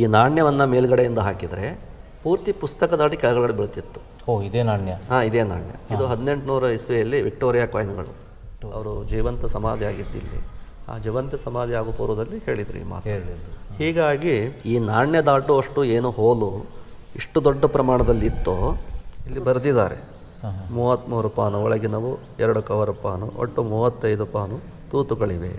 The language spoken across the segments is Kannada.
ಈ ನಾಣ್ಯವನ್ನು ಮೇಲ್ಗಡೆಯಿಂದ ಹಾಕಿದರೆ ಪೂರ್ತಿ ಪುಸ್ತಕ ದಾಟಿ ಕೆಳಗಡೆ ಬೀಳ್ತಿತ್ತು. ಓ ಇದೇ ನಾಣ್ಯ. ಹಾಂ ಇದೇ ನಾಣ್ಯ. ಇದು ಹದಿನೆಂಟುನೂರ ಇಸ್ವಿಯಲ್ಲಿ ವಿಕ್ಟೋರಿಯಾ ಕಾಯಿನ್ಗಳು ಅವರು ಜೀವಂತ ಸಮಾಧಿ ಆಗಿದ್ದಿಲ್ಲಿ. ಆ ಜೀವಂತ ಸಮಾಧಿ ಆಗೋ ಪೂರ್ವದಲ್ಲಿ ಹೇಳಿದ್ರು ಈ ಮಾತು. ಹೇಳಿದ್ದು ಹೀಗಾಗಿ ಈ ನಾಣ್ಯ ದಾಟುವಷ್ಟು ಏನು ಹೋಲು ಇಷ್ಟು ದೊಡ್ಡ ಪ್ರಮಾಣದಲ್ಲಿ ಇತ್ತೋ ಇಲ್ಲಿ ಬರೆದಿದ್ದಾರೆ. ಮೂವತ್ತ್ಮೂರು ಪಾನು ಒಳಗಿನವು ಎರಡು ಕವರ್ ಪಾನು ಒಟ್ಟು ಮೂವತ್ತೈದು ಪಾನು ತೂತುಗಳಿವೆ.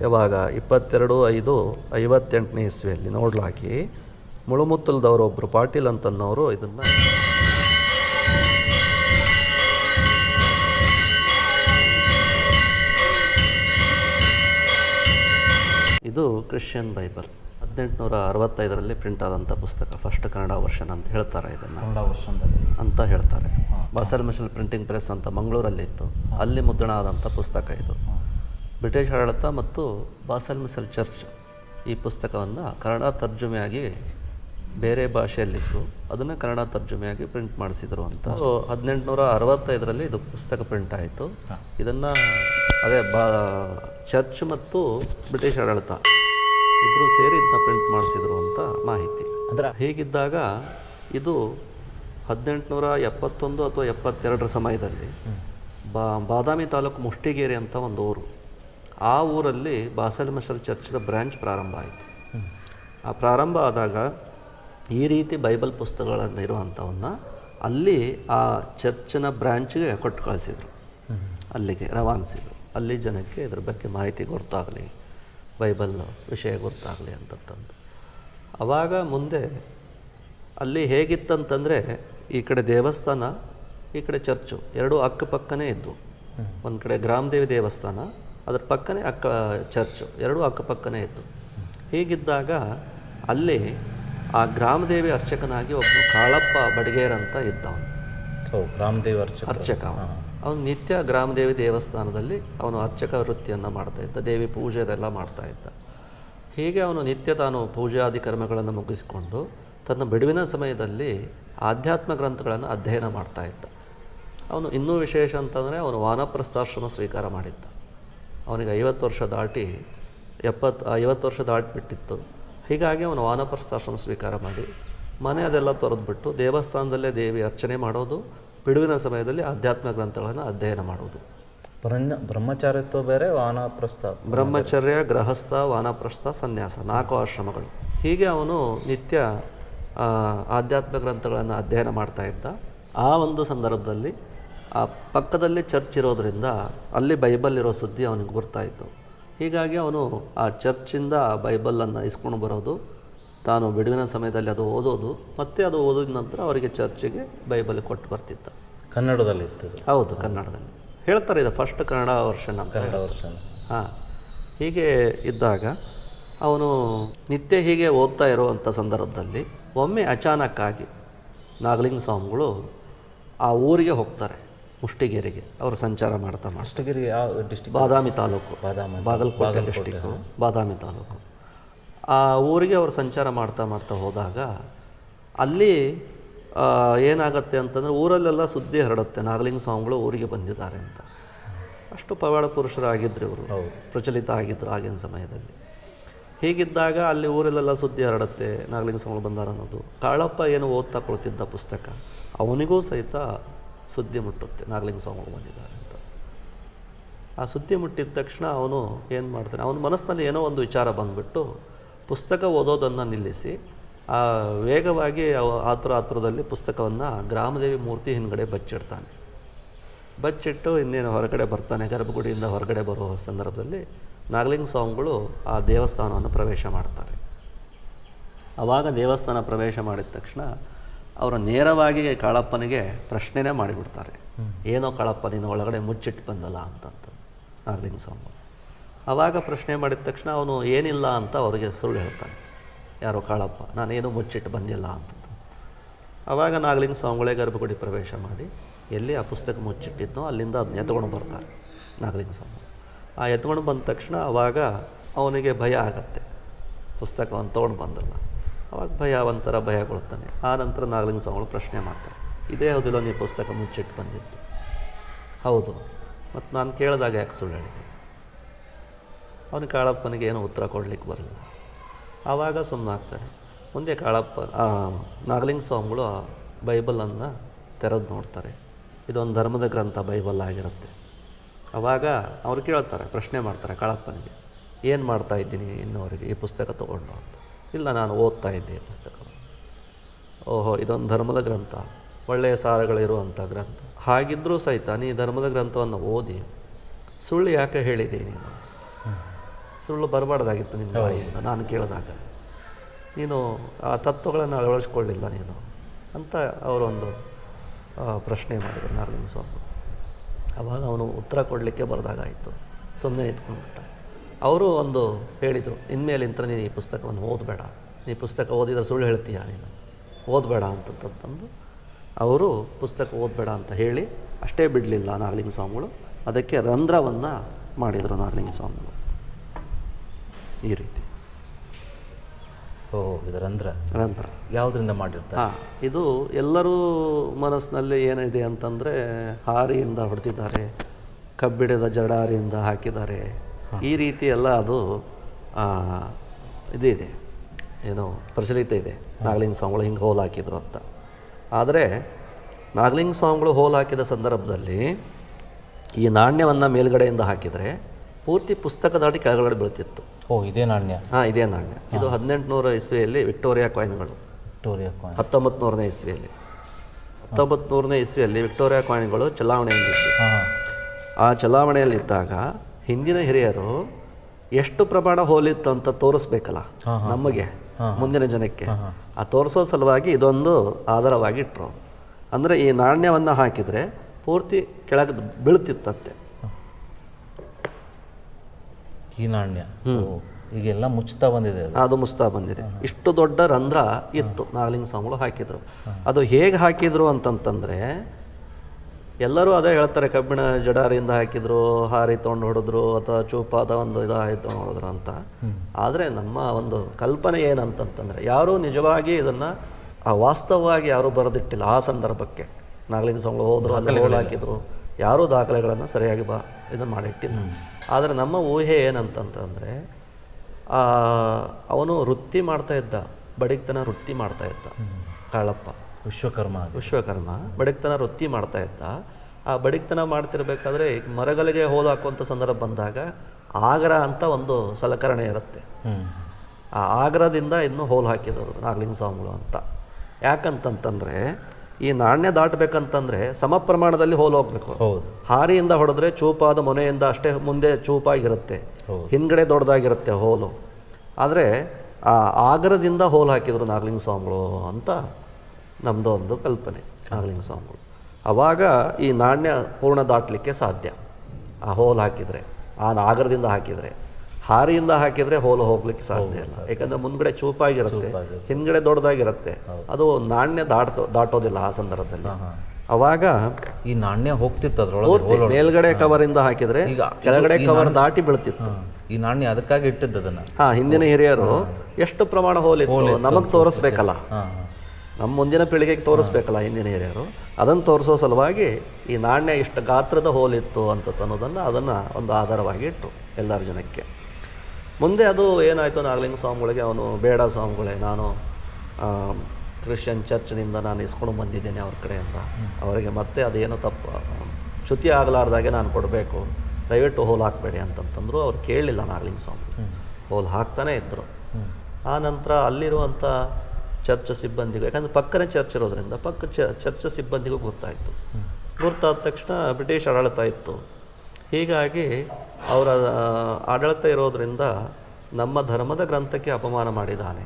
ಯಾವಾಗ? ಇಪ್ಪತ್ತೆರಡು ಐದು ಐವತ್ತೆಂಟನೇ ಇಸ್ವಿಯಲ್ಲಿ. ನೋಡ್ಲಾಕಿ. ಮುಳುಮುತ್ತಲದವರು ಒಬ್ಬರು ಪಾಟೀಲ್ ಅಂತನ್ನವರು ಇದನ್ನು ಇದು ಕ್ರಿಶ್ಚಿಯನ್ ಬೈಬಲ್. ಹದಿನೆಂಟುನೂರ ಅರವತ್ತೈದರಲ್ಲಿ ಪ್ರಿಂಟ್ ಆದಂಥ ಪುಸ್ತಕ ಫಸ್ಟ್ ಕನ್ನಡ ವರ್ಷನ್ ಅಂತ ಹೇಳ್ತಾರೆ ಇದನ್ನು. ಕನ್ನಡ ಅಂತ ಹೇಳ್ತಾರೆ. ಬಾಸಲ್ ಮಿಷಲ್ ಪ್ರಿಂಟಿಂಗ್ ಪ್ರೆಸ್ ಅಂತ ಮಂಗಳೂರಲ್ಲಿತ್ತು. ಅಲ್ಲಿ ಮುದ್ರಣ ಆದಂಥ ಪುಸ್ತಕ ಇದು. ಬ್ರಿಟಿಷ್ ಆಡಳಿತ ಮತ್ತು ಬಾಸಲ್ ಮಿಸಲ್ ಚರ್ಚ್ ಈ ಪುಸ್ತಕವನ್ನು ಕನ್ನಡ ತರ್ಜುಮೆಯಾಗಿ ಬೇರೆ ಭಾಷೆಯಲ್ಲಿತ್ತು ಅದನ್ನು ಕನ್ನಡ ತರ್ಜುಮೆಯಾಗಿ ಪ್ರಿಂಟ್ ಮಾಡಿಸಿದರು ಅಂತ. ಸೊ ಹದಿನೆಂಟುನೂರ ಅರವತ್ತೈದರಲ್ಲಿ ಇದು ಪುಸ್ತಕ ಪ್ರಿಂಟ್ ಆಯಿತು. ಇದನ್ನು ಅದೇ ಬಾ ಚರ್ಚ್ ಮತ್ತು ಬ್ರಿಟಿಷ್ ಆಡಳಿತ ಇಬ್ಬರು ಸೇರಿ ಇದನ್ನ ಪ್ರಿಂಟ್ ಮಾಡಿಸಿದರು ಅಂತ ಮಾಹಿತಿ. ಅದರ ಹೀಗಿದ್ದಾಗ ಇದು ಹದಿನೆಂಟುನೂರ ಎಪ್ಪತ್ತೊಂದು ಅಥವಾ ಎಪ್ಪತ್ತೆರಡರ ಸಮಯದಲ್ಲಿ ಬಾ ಬಾದಾಮಿ ತಾಲೂಕು ಮುಷ್ಟಿಗೇರಿ ಅಂತ ಒಂದು ಊರು. ಆ ಊರಲ್ಲಿ ಬಾಸಲ್ ಮಿಷಲ್ ಚರ್ಚ್ದ ಬ್ರ್ಯಾಂಚ್ ಪ್ರಾರಂಭ ಆಯಿತು. ಆ ಪ್ರಾರಂಭ ಆದಾಗ ಈ ರೀತಿ ಬೈಬಲ್ ಪುಸ್ತಕಗಳನ್ನು ಇರುವಂಥವನ್ನ ಅಲ್ಲಿ ಆ ಚರ್ಚಿನ ಬ್ರ್ಯಾಂಚ್ಗೆ ಕೊಟ್ಟು ಕಳಿಸಿದರು ಅಲ್ಲಿಗೆ ರವಾನಿಸಿದರು. ಅಲ್ಲಿ ಜನಕ್ಕೆ ಇದ್ರ ಬಗ್ಗೆ ಮಾಹಿತಿ ಗೊತ್ತಾಗಲಿ ಬೈಬಲ್ ವಿಷಯ ಗೊತ್ತಾಗಲಿ ಅಂತಂದು ಆವಾಗ ಮುಂದೆ ಅಲ್ಲಿ ಹೇಗಿತ್ತಂತಂದರೆ ಈ ಕಡೆ ದೇವಸ್ಥಾನ ಈ ಕಡೆ ಚರ್ಚು. ಎರಡೂ ಅಕ್ಕಪಕ್ಕನೇ ಇದ್ದವು ಒಂದು ಕಡೆ ಗ್ರಾಮದೇವಿ ದೇವಸ್ಥಾನ ಅದ್ರ ಪಕ್ಕನೇ ಅಕ್ಕ ಚರ್ಚು ಎರಡೂ ಅಕ್ಕಪಕ್ಕನೇ ಇತ್ತು ಹೀಗಿದ್ದಾಗ ಅಲ್ಲಿ ಆ ಗ್ರಾಮದೇವಿ ಅರ್ಚಕನಾಗಿ ಒಬ್ಬ ಕಾಳಪ್ಪ ಬಡಗೇರ್ ಅಂತ ಇದ್ದವನು. ಗ್ರಾಮದೇವಿ ಅರ್ಚಕ. ಅರ್ಚಕ ಅವನು. ಅವನು ನಿತ್ಯ ಗ್ರಾಮದೇವಿ ದೇವಸ್ಥಾನದಲ್ಲಿ ಅವನು ಅರ್ಚಕ ವೃತ್ತಿಯನ್ನು ಮಾಡ್ತಾ ಇದ್ದ ದೇವಿ ಪೂಜೆ ಅದೆಲ್ಲ ಮಾಡ್ತಾ ಇದ್ದ. ಹೀಗೆ ಅವನು ನಿತ್ಯ ತಾನು ಪೂಜಾದಿ ಕರ್ಮಗಳನ್ನು ಮುಗಿಸಿಕೊಂಡು ತನ್ನ ಬಿಡುವಿನ ಸಮಯದಲ್ಲಿ ಆಧ್ಯಾತ್ಮ ಗ್ರಂಥಗಳನ್ನು ಅಧ್ಯಯನ ಮಾಡ್ತಾ ಇದ್ದ. ಅವನು ಇನ್ನೂ ವಿಶೇಷ ಅಂತಂದರೆ ಅವನು ವಾನಪ್ರಸ್ಥಾಶ್ರಮ ಸ್ವೀಕಾರ ಮಾಡಿದ್ದ. ಅವನಿಗೆ ಐವತ್ತು ವರ್ಷ ದಾಟಿ ಎಪ್ಪತ್ತು ಐವತ್ತು ವರ್ಷ ದಾಟಿಬಿಟ್ಟಿತ್ತು. ಹೀಗಾಗಿ ಅವನು ವಾನಪ್ರಸ್ಥಾಶ್ರಮ ಸ್ವೀಕಾರ ಮಾಡಿ ಮನೆ ಅದೆಲ್ಲ ತೊರೆದ್ಬಿಟ್ಟು ದೇವಸ್ಥಾನದಲ್ಲೇ ದೇವಿ ಅರ್ಚನೆ ಮಾಡೋದು ಬಿಡುವಿನ ಸಮಯದಲ್ಲಿ ಆಧ್ಯಾತ್ಮ ಗ್ರಂಥಗಳನ್ನು ಅಧ್ಯಯನ ಮಾಡೋದು ಬ್ರಹ್ಮಚಾರ್ಯತ್ವ ಬೇರೆ ವಾನಪ್ರಸ್ಥ. ಬ್ರಹ್ಮಚರ್ಯ ಗೃಹಸ್ಥ ವಾನಪ್ರಸ್ಥ ಸನ್ಯಾಸ ನಾಲ್ಕು ಆಶ್ರಮಗಳು. ಹೀಗೆ ಅವನು ನಿತ್ಯ ಆಧ್ಯಾತ್ಮ ಗ್ರಂಥಗಳನ್ನು ಅಧ್ಯಯನ ಮಾಡ್ತಾ ಇದ್ದ. ಆ ಒಂದು ಸಂದರ್ಭದಲ್ಲಿ ಆ ಪಕ್ಕದಲ್ಲಿ ಚರ್ಚ್ ಇರೋದ್ರಿಂದ ಅಲ್ಲಿ ಬೈಬಲ್ ಇರೋ ಸುದ್ದಿ ಅವನಿಗೆ ಗೊತ್ತಾಯಿತು ಹೀಗಾಗಿ ಅವನು ಆ ಚರ್ಚಿಂದ ಆ ಬೈಬಲನ್ನು ಇಸ್ಕೊಂಡು ಬರೋದು ತಾನು ಬಿಡುವಿನ ಸಮಯದಲ್ಲಿ ಅದು ಓದೋದು ಮತ್ತೆ ಅದು ಓದಿದ ನಂತರ ಅವರಿಗೆ ಚರ್ಚಿಗೆ ಬೈಬಲ್ ಕೊಟ್ಟು ಬರ್ತಿದ್ದ. ಕನ್ನಡದಲ್ಲಿ ಇತ್ತು ಹೌದು ಕನ್ನಡದಲ್ಲಿ. ಹೇಳ್ತಾರೆ ಇದು ಫಸ್ಟ್ ಕನ್ನಡ ವರ್ಷನ್ ಕನ್ನಡ ವರ್ಷ ಹಾಂ ಹೀಗೆ ಇದ್ದಾಗ ಅವನು ನಿತ್ಯ ಹೀಗೆ ಓದ್ತಾ ಇರುವಂಥ ಸಂದರ್ಭದಲ್ಲಿ ಒಮ್ಮೆ ಅಚಾನಕ್ಕಾಗಿ ನಾಗಲಿಂಗ ಸ್ವಾಮಿಗಳು ಆ ಊರಿಗೆ ಹೋಗ್ತಾರೆ. ಮುಷ್ಟಿಗೇರಿಗೆ ಅವರು ಸಂಚಾರ ಮಾಡ್ತಾ ಮುಷ್ಟಿಗೆರೆ ಅಷ್ಟಗಿರಿ ಯಾವ ಡಿಸ್ಟಿಕ್ ಬಾದಾಮಿ ತಾಲೂಕು. ಬಾದಾಮಿ ಬಾಗಲಕೋಟೆ ಡಿಸ್ಟಿಕ್ಕು ಬಾದಾಮಿ ತಾಲೂಕು. ಆ ಊರಿಗೆ ಅವರು ಸಂಚಾರ ಮಾಡ್ತಾ ಮಾಡ್ತಾ ಹೋದಾಗ ಅಲ್ಲಿ ಏನಾಗುತ್ತೆ ಅಂತಂದರೆ ಊರಲ್ಲೆಲ್ಲ ಸುದ್ದಿ ಹರಡುತ್ತೆ. ನಾಗಲಿಂಗ ಸ್ವಾಮಿಗಳು ಊರಿಗೆ ಬಂದಿದ್ದಾರೆ ಅಂತ. ಅಷ್ಟು ಪವಾಡ ಪುರುಷರಾಗಿದ್ದರು ಇವರು. ಪ್ರಚಲಿತ ಆಗಿದ್ದರು ಆಗಿನ ಸಮಯದಲ್ಲಿ. ಹೀಗಿದ್ದಾಗ ಅಲ್ಲಿ ಊರಲ್ಲೆಲ್ಲ ಸುದ್ದಿ ಹರಡುತ್ತೆ ನಾಗಲಿಂಗ ಸ್ವಾಮಿಗಳು ಬಂದಾರ ಅನ್ನೋದು. ಕಾಳಪ್ಪ ಏನು ಓದ್ತಾ ಕೊಡ್ತಿದ್ದ ಪುಸ್ತಕ? ಅವನಿಗೂ ಸಹಿತ ಸುದ್ದಿ ಮುಟ್ಟುತ್ತೆ, ನಾಗಲಿಂಗ ಸ್ವಾಮಿಗಳು ಬಂದಿದ್ದಾರೆ ಅಂತ. ಆ ಸುದ್ದಿ ಮುಟ್ಟಿದ ತಕ್ಷಣ ಅವನು ಏನು ಮಾಡ್ತಾನೆ, ಅವನ ಮನಸ್ಸಿನಲ್ಲಿ ಏನೋ ಒಂದು ವಿಚಾರ ಬಂದುಬಿಟ್ಟು ಪುಸ್ತಕ ಓದೋದನ್ನು ನಿಲ್ಲಿಸಿ, ಆ ವೇಗವಾಗಿ ಆತುರ ಆತುರದಲ್ಲಿ ಪುಸ್ತಕವನ್ನು ಗ್ರಾಮದೇವಿ ಮೂರ್ತಿ ಹಿಂದ್ಗಡೆ ಬಚ್ಚಿಡ್ತಾನೆ. ಬಚ್ಚಿಟ್ಟು ಇನ್ನೇನು ಹೊರಗಡೆ ಬರ್ತಾನೆ, ಗರ್ಭಗುಡಿಯಿಂದ ಹೊರಗಡೆ ಬರೋ ಸಂದರ್ಭದಲ್ಲಿ ನಾಗಲಿಂಗ ಸ್ವಾಮಿಗಳು ಆ ದೇವಸ್ಥಾನವನ್ನು ಪ್ರವೇಶ ಮಾಡ್ತಾರೆ. ಆವಾಗ ದೇವಸ್ಥಾನ ಪ್ರವೇಶ ಮಾಡಿದ ತಕ್ಷಣ ಅವರು ನೇರವಾಗಿ ಕಾಳಪ್ಪನಿಗೆ ಪ್ರಶ್ನೆನೇ ಮಾಡಿಬಿಡ್ತಾರೆ. ಏನೋ ಕಾಳಪ್ಪ ನೀನು ಒಳಗಡೆ ಮುಚ್ಚಿಟ್ಟು ಬಂದಲ್ಲ ಅಂತಂತ. ನಾಗಲಿಂಗ ಸ್ವಾಮಿ. ಆವಾಗ ಪ್ರಶ್ನೆ ಮಾಡಿದ ತಕ್ಷಣ ಅವನು ಏನಿಲ್ಲ ಅಂತ ಅವರಿಗೆ ಸುಳ್ಳು ಹೇಳ್ತಾನೆ. ಯಾರೋ ಕಾಳಪ್ಪ ನಾನೇನು ಮುಚ್ಚಿಟ್ಟು ಬಂದಿಲ್ಲ ಅಂತ ಆವಾಗ ನಾಗಲಿಂಗ ಸ್ವಾಮಿಗಳೇ ಗರ್ಭಗುಡಿ ಪ್ರವೇಶ ಮಾಡಿ ಎಲ್ಲಿ ಆ ಪುಸ್ತಕ ಮುಚ್ಚಿಟ್ಟಿದ್ನೋ ಅಲ್ಲಿಂದ ಅದನ್ನ ಎತ್ಕೊಂಡು ಬರ್ತಾರೆ ನಾಗಲಿಂಗ ಸ್ವಾಮಿ. ಆ ಎತ್ಕೊಂಡು ಬಂದ ತಕ್ಷಣ ಆವಾಗ ಅವನಿಗೆ ಭಯ ಆಗತ್ತೆ. ಪುಸ್ತಕವನ್ನು ತೊಗೊಂಡು ಬಂದಲ್ಲ. ಅವಾಗ ಭಯ, ಒಂಥರ ಭಯಗೊಳ್ತಾನೆ ಆ ನಂತರ ನಾಗಲಿಂಗ ಸ್ವಾಮಿಗಳು ಪ್ರಶ್ನೆ ಮಾಡ್ತಾರೆ. ಇದೇ ಹೌದಿಲ್ಲ ನೀವು ಪುಸ್ತಕ ಮುಚ್ಚಿಟ್ಟು ಬಂದಿತ್ತು ಹೌದು. ಮತ್ತು ನಾನು ಕೇಳಿದಾಗ ಯಾಕೆ ಸುಳ್ಳು ಹೇಳಿದೆ ಅವನು ಕಾಳಪ್ಪನಿಗೆ ಏನೂ ಉತ್ತರ ಕೊಡಲಿಕ್ಕೆ ಬರಲಿಲ್ಲ ಆವಾಗ ಸುಮ್ಮನಾಗ್ತಾನೆ ಮುಂದೆ ಕಾಳಪ್ಪ ನಾಗಲಿಂಗ ಸ್ವಾಮಿಗಳು ಆ ಬೈಬಲನ್ನು ತೆರೆದು ನೋಡ್ತಾರೆ. ಇದೊಂದು ಧರ್ಮದ ಗ್ರಂಥ, ಬೈಬಲ್ ಆಗಿರುತ್ತೆ. ಆವಾಗ ಅವರು ಕೇಳ್ತಾರೆ, ಪ್ರಶ್ನೆ ಮಾಡ್ತಾರೆ ಕಾಳಪ್ಪನಿಗೆ. ಏನು ಮಾಡ್ತಾ ಇದ್ದೀನಿ ಇನ್ನುವರೆಗೆ ಈ ಪುಸ್ತಕ ತೊಗೊಂಡು ಅಂತ. ಇಲ್ಲ ನಾನು ಓದ್ತಾ ಇದ್ದೆ ಪುಸ್ತಕ ಓಹೋ ಇದೊಂದು ಧರ್ಮದ ಗ್ರಂಥ. ಒಳ್ಳೆಯ ಸಾರಗಳಿರುವಂಥ ಗ್ರಂಥ. ಹಾಗಿದ್ದರೂ ಸಹಿತ ನೀ ಧರ್ಮದ ಗ್ರಂಥವನ್ನು ಓದಿ ಸುಳ್ಳು ಯಾಕೆ ಹೇಳಿದೆ ನೀನು? ಸುಳ್ಳು ಬರಬಾರ್ದಾಗಿತ್ತು ನಿಮ್ಮ ಬಾಯಿಯಿಂದ ನಾನು ಕೇಳಿದಾಗ. ನೀನು ಆ ತತ್ವಗಳನ್ನು ಅಳವಡಿಸ್ಕೊಳ್ಳಿಲ್ಲ ನೀನು ಅಂತ ಅವರೊಂದು ಪ್ರಶ್ನೆ ಮಾಡಿದರು ನಾರಾಯಣ ಸ್ವಾಮಿ. ಅವಾಗ ಅವನು ಉತ್ತರ ಕೊಡಲಿಕ್ಕೆ ಬರೆದಾಗಾಯಿತು ಸುಮ್ಮನೆ ನಿಂತ್ಕೊಂಡ್ಬಿಟ್ಟ. ಅವರು ಒಂದು ಹೇಳಿದರು ಇನ್ಮೇಲಿಂತ ನೀನು ಈ ಪುಸ್ತಕವನ್ನು ಓದಬೇಡ. ನೀ ಪುಸ್ತಕ ಓದಿದ್ರೆ ಸುಳ್ಳು ಹೇಳ್ತೀಯ ನೀನು? ಓದಬೇಡ ಅಂತಂತಂದು ಅವರು ಪುಸ್ತಕ ಓದಬೇಡ ಅಂತ ಹೇಳಿ ಅಷ್ಟೇ ಬಿಡಲಿಲ್ಲ ನಾಗಲಿಂಗ ಸ್ವಾಮಿಗಳು. ಅದಕ್ಕೆ ರಂಧ್ರವನ್ನು ಮಾಡಿದರು ನಾಗಲಿಂಗ ಸ್ವಾಮಿಗಳು. ಈ ರೀತಿ. ಓ ಇದು ರಂಧ್ರ. ಯಾವುದರಿಂದ ಮಾಡಿರ್ತಾರೆ? ಹಾಂ ಇದು ಎಲ್ಲರೂ ಮನಸ್ಸಿನಲ್ಲಿ ಏನಿದೆ ಅಂತಂದರೆ ಹಾರಿಯಿಂದ ಹೊಡೆದಿದ್ದಾರೆ ಕಬ್ಬಿಡದ ಜಡಾರಿಯಿಂದ ಹಾಕಿದ್ದಾರೆ. ಈ ರೀತಿ ಎಲ್ಲ ಅದು ಇದಿದೆ ಏನು ಪ್ರಚಲಿತ ಇದೆ. ನಾಗಲಿಂಗ ಸಾಂಗ್ಗಳು ಹಿಂಗೆ ಹೋಲ್ ಹಾಕಿದ್ರು ಅಂತ. ಆದರೆ ನಾಗಲಿಂಗ ಸಾಂಗ್ಗಳು ಹೋಲ್ ಹಾಕಿದ ಸಂದರ್ಭದಲ್ಲಿ ಈ ನಾಣ್ಯವನ್ನು ಮೇಲ್ಗಡೆಯಿಂದ ಹಾಕಿದರೆ ಪೂರ್ತಿ ಪುಸ್ತಕದಾಟಿ ಕೆಳಗಡೆ ಬೀಳ್ತಿತ್ತು. ಓ ಇದೇ ನಾಣ್ಯ? ಹಾಂ ಇದೇ ನಾಣ್ಯ. ಇದು ಹದಿನೆಂಟುನೂರ ಇಸ್ವಿಯಲ್ಲಿ ವಿಕ್ಟೋರಿಯಾ ಕಾಯಿನ್ಗಳು. Victoria coin. ಹತ್ತೊಂಬತ್ತು ನೂರನೇ ಇಸ್ವಿಯಲ್ಲಿ. ಹತ್ತೊಂಬತ್ತು ನೂರನೇ ಇಸ್ವಿಯಲ್ಲಿ ವಿಕ್ಟೋರಿಯಾ ಕಾಯಿನ್ಗಳು ಚಲಾವಣೆಯಲ್ಲಿತ್ತು ಆ ಚಲಾವಣೆಯಲ್ಲಿದ್ದಾಗ ಹಿಂದಿನ ಹಿರಿಯರು ಎಷ್ಟು ಪ್ರಮಾಣ ಹೋಲಿತ್ತು ಅಂತ ತೋರಿಸ್ಬೇಕಲ್ಲ ನಮಗೆ ಮುಂದಿನ ಜನಕ್ಕೆ ಆ ತೋರಿಸೋ ಸಲುವಾಗಿ ಇದೊಂದು ಆಧಾರವಾಗಿ ಇಟ್ಟರು ಅಂದರೆ ಈ ನಾಣ್ಯವನ್ನು ಹಾಕಿದರೆ ಪೂರ್ತಿ ಕೆಳಗೆ ಬೀಳ್ತಿತ್ತಂತೆ. ಈ ನಾಣ್ಯ. ಈಗೆಲ್ಲ ಮುಚ್ತಾ ಬಂದಿದೆ ಅದು. ಮುಸ್ತಾ ಬಂದಿದೆ. ಇಷ್ಟು ದೊಡ್ಡ ರಂಧ್ರ ಇತ್ತು ನಾಗಲಿಂಗ ಸ್ವಾಮಿಗಳು ಹಾಕಿದ್ರು. ಅದು ಹೇಗೆ ಹಾಕಿದ್ರು ಅಂತಂತಂದರೆ ಎಲ್ಲರೂ ಅದೇ ಹೇಳ್ತಾರೆ ಕಬ್ಬಿಣ ಜಡಾರಿಯಿಂದ ಹಾಕಿದ್ರು ಹಾರಿ ತೊಗೊಂಡು ಹೊಡೆದ್ರು ಅಥವಾ ಚೂಪಾದ ಒಂದು ಇದಾಗಿ ತೊಗೊಂಡು ಹೊಡೆದ್ರು ಅಂತ. ಆದರೆ ನಮ್ಮ ಒಂದು ಕಲ್ಪನೆ ಏನಂತಂತಂದರೆ ಯಾರೂ ನಿಜವಾಗಿ ಇದನ್ನು ವಾಸ್ತವವಾಗಿ ಯಾರೂ ಬರೆದಿಟ್ಟಿಲ್ಲ ಆ ಸಂದರ್ಭಕ್ಕೆ. ನಾಗಲಿಂಗ ಸಂಘ ಹೋದ್ರು ಅಲ್ಲಿ ಹಾಕಿದ್ರು ಯಾರೂ ದಾಖಲೆಗಳನ್ನು ಸರಿಯಾಗಿ ಬಾ ಇದನ್ನು ಮಾಡಿಟ್ಟಿಲ್ಲ. ಆದರೆ ನಮ್ಮ ಊಹೆ ಏನಂತಂತಂದರೆ ಆ, ಅವನು ವೃತ್ತಿ ಮಾಡ್ತಾ ಇದ್ದ ಬಡಿಗ್ತನ ವೃತ್ತಿ ಮಾಡ್ತಾ ಇದ್ದ. ಕಾಳಪ್ಪ. ವಿಶ್ವಕರ್ಮ ವಿಶ್ವಕರ್ಮ ಬಡಿಕ್ತನ ವೃತ್ತಿ ಮಾಡ್ತಾ ಇದ್ದ. ಆ ಬಡಿಕ್ತನ ಮಾಡ್ತಿರ್ಬೇಕಾದ್ರೆ ಮರಗಳಿಗೆ ಹೋಲು ಹಾಕುವಂಥ ಸಂದರ್ಭ ಬಂದಾಗ ಆಗ್ರ ಅಂತ ಒಂದು ಸಲಕರಣೆ ಇರುತ್ತೆ. ಆ ಆಗ್ರಹದಿಂದ ಇನ್ನು ಹೋಲು ಹಾಕಿದವರು ನಾಗಲಿಂಗ ಸ್ವಾಮಿಗಳು ಅಂತ. ಯಾಕಂತಂತಂದರೆ ಈ ನಾಣ್ಯ ದಾಟಬೇಕಂತಂದರೆ ಸಮ ಪ್ರಮಾಣದಲ್ಲಿ ಹೋಲು ಹೋಗಬೇಕು. ಹೌದು. ಹಾರಿಯಿಂದ ಹೊಡೆದ್ರೆ ಚೂಪಾದ ಮೊನೆಯಿಂದ ಅಷ್ಟೇ ಮುಂದೆ ಚೂಪಾಗಿರುತ್ತೆ. ಹೌದು. ಹಿಂದ್ಗಡೆ ದೊಡ್ಡದಾಗಿರುತ್ತೆ ಹೋಲು. ಆದರೆ ಆ ಆಗ್ರದಿಂದ ಹೋಲು ಹಾಕಿದರು ನಾಗಲಿಂಗ ಸ್ವಾಮಿಗಳು ಅಂತ ನಮ್ಮದು ಒಂದು ಕಲ್ಪನೆ ನಾಗಲಿಂಗ ಸ್ವಾಮಿಗಳು ಆವಾಗ ಈ ನಾಣ್ಯ ಪೂರ್ಣ ದಾಟಲಿಕ್ಕೆ ಸಾಧ್ಯ. ಆ ಹೋಲ್ ಹಾಕಿದರೆ ಆ ನಾಗರದಿಂದ ಹಾಕಿದರೆ ಹಾರಿಯಿಂದ ಹಾಕಿದರೆ ಹೋಲು ಹೋಗ್ಲಿಕ್ಕೆ ಸಾಧ್ಯ ಇಲ್ಲ. ಯಾಕಂದರೆ ಮುಂದ್ಗಡೆ ಚೂಪಾಗಿರುತ್ತೆ. ಹಿಂದ್ಗಡೆ ದೊಡ್ಡದಾಗಿರುತ್ತೆ. ಅದು ನಾಣ್ಯ ದಾಟೋ ದಾಟೋದಿಲ್ಲ ಆ ಸಂದರ್ಭದಲ್ಲಿ. ಅವಾಗ ಈ ನಾಣ್ಯ ಹೋಗ್ತಿತ್ತು ಅದ್ರೊಳಗೆ ಕವರ್ ಮೇಲ್ಗಡೆ ಕವರಿಂದ ಹಾಕಿದ್ರೆ ಈಗ ಕೆಳಗಡೆ ಕವರ್ ದಾಟಿ ಬೀಳ್ತಿತ್ತು. ಈ ನಾಣ್ಯ ಅದಕ್ಕಾಗಿ ಇಟ್ಟಿದ್ದು ಅದನ್ನು. ಹಾ ಹಿಂದಿನ ಹಿರಿಯರು ಎಷ್ಟು ಪ್ರಮಾಣ ಹೋಲಿತ್ತು ನಮಗೆ ತೋರಿಸ್ಬೇಕಲ್ಲ. ನಮ್ಮ ಮುಂದಿನ ಪೀಳಿಗೆಗೆ ತೋರಿಸ್ಬೇಕಲ್ಲ ಹಿಂದಿನ ಹಿರಿಯರು. ಅದನ್ನು ತೋರಿಸೋ ಸಲುವಾಗಿ ಈ ನಾಣ್ಯ ಇಷ್ಟು ಗಾತ್ರದ ಹೋಲಿತ್ತು ಅಂತ ಅನ್ನೋದನ್ನು ಅದನ್ನು ಒಂದು ಆಧಾರವಾಗಿ ಇಟ್ಟರು ಎಲ್ಲರ ಜನಕ್ಕೆ. ಮುಂದೆ ಅದು ಏನಾಯಿತು ನಾಗಲಿಂಗ ಸ್ವಾಮಿಗಳಿಗೆ ಅವನು ಬೇಡ ಸ್ವಾಮಿಗಳೇ ನಾನು ಕ್ರಿಶ್ಚಿಯನ್ ಚರ್ಚ್ನಿಂದ ನಾನು ಇಸ್ಕೊಂಡು ಬಂದಿದ್ದೇನೆ ಅವ್ರ ಕಡೆಯಿಂದ ಅವರಿಗೆ ಮತ್ತೆ ಅದೇನು ತಪ್ಪು ಚ್ಯುತಿ ಆಗಲಾರ್ದಾಗೆ ನಾನು ಕೊಡಬೇಕು ದಯವಿಟ್ಟು ಹೋಲ್ ಹಾಕಬೇಡಿ ಅಂತಂತಂದ್ರು ಅವ್ರು ಕೇಳಲಿಲ್ಲ ನಾಗಲಿಂಗ ಸ್ವಾಮಿ ಹೋಲ್ ಹಾಕ್ತಾನೇ ಇದ್ದರು ಆ ನಂತರ ಅಲ್ಲಿರುವಂಥ ಚರ್ಚ್ ಸಿಬ್ಬಂದಿಗೂ ಯಾಕಂದರೆ ಪಕ್ಕನೇ ಚರ್ಚ್ ಇರೋದ್ರಿಂದ ಪಕ್ಕ ಚರ್ಚ್ ಸಿಬ್ಬಂದಿಗೂ ಗೊತ್ತಾಯಿತು ಗುರ್ತಾದ ತಕ್ಷಣ ಬ್ರಿಟಿಷ್ ಆಡಳಿತ ಇತ್ತು. ಹೀಗಾಗಿ ಅವರ ಆಡಳಿತ ಇರೋದ್ರಿಂದ ನಮ್ಮ ಧರ್ಮದ ಗ್ರಂಥಕ್ಕೆ ಅಪಮಾನ ಮಾಡಿದ್ದಾನೆ